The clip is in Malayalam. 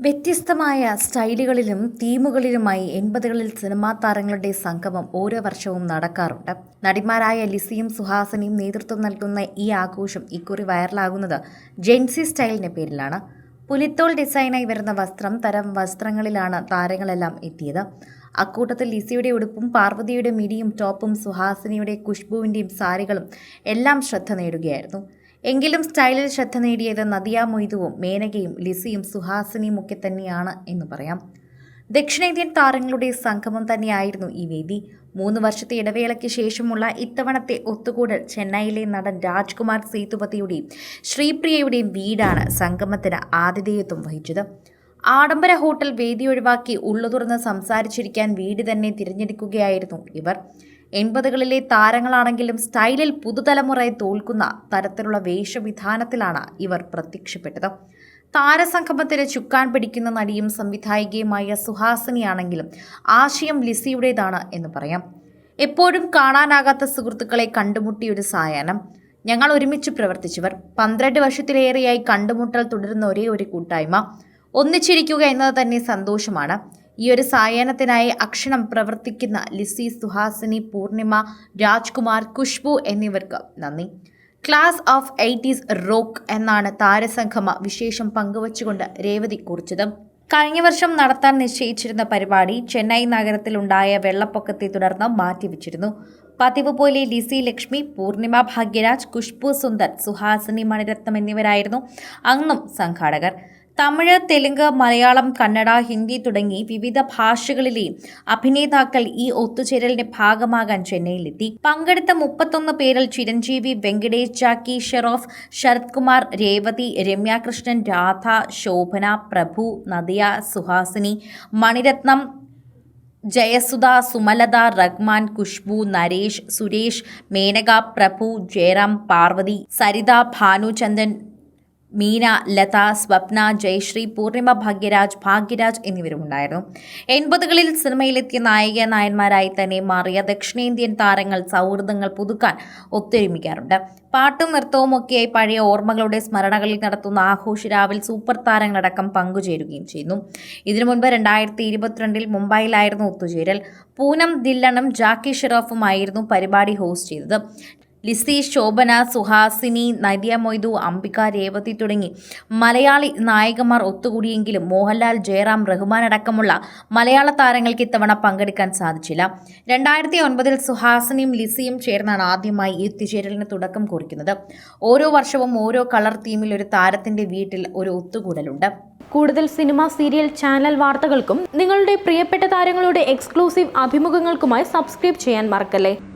വ്യത്യസ്തമായ സ്റ്റൈലുകളിലും തീമുകളിലുമായി എൺപതുകളിൽ സിനിമാ താരങ്ങളുടെ സംഗമം ഓരോ വർഷവും നടക്കാറുണ്ട്. നടിമാരായ ലിസിയും സുഹാസനയും നേതൃത്വം നൽകുന്ന ഈ ആഘോഷം ഇക്കുറി വൈറലാകുന്നത് ജെൻസി സ്റ്റൈലിന്റെ പേരിലാണ്. പുലിത്തോൾ ഡിസൈനായി വരുന്ന വസ്ത്രം തരം വസ്ത്രങ്ങളിലാണ് താരങ്ങളെല്ലാം എത്തിയത്. അക്കൂട്ടത്തിൽ ലിസിയുടെ ഉടുപ്പും പാർവതിയുടെ മിടിയും ടോപ്പും സുഹാസിനിയുടെ കുഷ്ബുവിന്റെയും സാരികളും എല്ലാം ശ്രദ്ധ നേടുകയായിരുന്നു. എങ്കിലും സ്റ്റൈലിൽ ശ്രദ്ധ നേടിയത് നദിയ മൊയ്തുവും മേനകയും ലിസിയും സുഹാസിനിയും ഒക്കെ തന്നെയാണ് എന്ന് പറയാം. ദക്ഷിണേന്ത്യൻ താരങ്ങളുടെ സംഗമം തന്നെയായിരുന്നു ഈ വേദി. മൂന്ന് വർഷത്തെ ഇടവേളയ്ക്ക് ശേഷമുള്ള ഇത്തവണത്തെ ഒത്തുകൂടൽ ചെന്നൈയിലെ നടൻ രാജ്കുമാർ സേതുപതിയുടെയും ശ്രീപ്രിയയുടെയും വീടാണ് സംഗമത്തിന് ആതിഥേയത്വം വഹിച്ചത്. ആഡംബര ഹോട്ടൽ വേദി ഒഴിവാക്കി ഉള്ളു തുറന്ന് സംസാരിച്ചിരിക്കാൻ വീട് തന്നെ തിരഞ്ഞെടുക്കുകയായിരുന്നു ഇവർ. എൺപതുകളിലെ താരങ്ങളാണെങ്കിലും സ്റ്റൈലിൽ പുതുതലമുറയെ തോൽക്കുന്ന തരത്തിലുള്ള വേഷവിധാനത്തിലാണ് ഇവർ പ്രത്യക്ഷപ്പെട്ടത്. താരസംഗമത്തിന് ചുക്കാൻ പിടിക്കുന്ന നടിയും സംവിധായികയുമായ സുഹാസിനിയാണെങ്കിലും ആശയം ലിസിയുടേതാണ് എന്ന് പറയാം. എപ്പോഴും കാണാനാകാത്ത സുഹൃത്തുക്കളെ കണ്ടുമുട്ടിയ ഒരു സായാഹ്നം. ഞങ്ങൾ ഒരുമിച്ച് പ്രവർത്തിച്ചവർ. പന്ത്രണ്ട് വർഷത്തിലേറെയായി കണ്ടുമുട്ടൽ തുടരുന്ന ഒരേ ഒരു കൂട്ടായ്മ. ഒന്നിച്ചിരിക്കുക എന്നത് തന്നെ സന്തോഷമാണ്. ഈ ഒരു സായാഹ്നത്തിനായി അക്ഷണം പ്രവർത്തിക്കുന്ന ലിസി സുഹാസിനി പൂർണിമ രാജ്കുമാർ കുഷ്ബു എന്നിവർക്ക് നന്ദി. ക്ലാസ് ഓഫ് എയ്റ്റീസ് റോക്ക് എന്നാണ് താരസംഘമ വിശേഷം പങ്കുവച്ചുകൊണ്ട് രേവതി കുറിച്ചത്. കഴിഞ്ഞ വർഷം നടത്താൻ നിശ്ചയിച്ചിരുന്ന പരിപാടി ചെന്നൈ നഗരത്തിലുണ്ടായ വെള്ളപ്പൊക്കത്തെ തുടർന്ന് മാറ്റിവെച്ചിരുന്നു. പതിവ് പോലെ ലിസി ലക്ഷ്മി പൂർണിമ ഭാഗ്യരാജ് കുഷ്ബു സുന്ദർ സുഹാസിനി മണിരത്നം എന്നിവരായിരുന്നു അന്നും സംഘാടകർ. തമിഴ് തെലുങ്ക് മലയാളം കന്നഡ ഹിന്ദി തുടങ്ങി വിവിധ ഭാഷകളിലെയും അഭിനേതാക്കൾ ഈ ഒത്തുചേരലിന്റെ ഭാഗമാകാൻ ചെന്നൈയിലെത്തി. പങ്കെടുത്ത മുപ്പത്തൊന്ന് പേരിൽ ചിരഞ്ജീവി വെങ്കടേഷ് ജാക്കി ഷെറോഫ് ശരത് കുമാർ രേവതി രമ്യാകൃഷ്ണൻ രാധ ശോഭന പ്രഭു നദിയ സുഹാസിനി മണിരത്നം ജയസുധ സുമലത റഹ്മാൻ കുഷ്ബു നരേഷ് സുരേഷ് മേനക പ്രഭു ജയറാം പാർവതി സരിത ഭാനുചന്ദൻ മീന ലത സ്വപ്ന ജയശ്രീ പൂർണിമ ഭാഗ്യരാജ് ഭാഗ്യരാജ് എന്നിവരുമുണ്ടായിരുന്നു. എൺപതുകളിൽ സിനിമയിലെത്തിയ നായിക നായന്മാരായി തന്നെ മാറിയ ദക്ഷിണേന്ത്യൻ താരങ്ങൾ സൗഹൃദങ്ങൾ പുതുക്കാൻ ഒത്തൊരുമിക്കാറുണ്ട്. പാട്ടും നൃത്തവും ഒക്കെയായി പഴയ ഓർമ്മകളുടെ സ്മരണകളിൽ നടത്തുന്ന ആഘോഷ രാവിൽ സൂപ്പർ താരങ്ങളടക്കം പങ്കുചേരുകയും ചെയ്യുന്നു. ഇതിനു മുൻപ് രണ്ടായിരത്തി ഇരുപത്തിരണ്ടിൽ മുംബൈയിലായിരുന്നു ഒത്തുചേരൽ. പൂനം ദില്ലണും ജാക്കി ഷെറോഫുമായിരുന്നു പരിപാടി ഹോസ്റ്റ് ചെയ്തത്. ലിസി ശോഭന സുഹാസിനി നദിയ മൊയ്തു അംബിക രേവതി തുടങ്ങി മലയാളി നായകന്മാർ ഒത്തുകൂടിയെങ്കിലും മോഹൻലാൽ ജയറാം റഹ്മാൻ അടക്കമുള്ള മലയാള താരങ്ങൾക്ക് ഇത്തവണ പങ്കെടുക്കാൻ സാധിച്ചില്ല. രണ്ടായിരത്തി ഒൻപതിൽ സുഹാസിനിയും ലിസിയും ചേർന്നാണ് ആദ്യമായി ഈ ഒത്തുചേരലിന് തുടക്കം കുറിക്കുന്നത്. ഓരോ വർഷവും ഓരോ കളർ തീമിൽ ഒരു താരത്തിന്റെ വീട്ടിൽ ഒരു ഒത്തുകൂടലുണ്ട്. കൂടുതൽ സിനിമ സീരിയൽ ചാനൽ വാർത്തകൾക്കും നിങ്ങളുടെ പ്രിയപ്പെട്ട താരങ്ങളുടെ എക്സ്ക്ലൂസീവ് അഭിമുഖങ്ങൾക്കുമായി സബ്സ്ക്രൈബ് ചെയ്യാൻ മറക്കല്ലേ?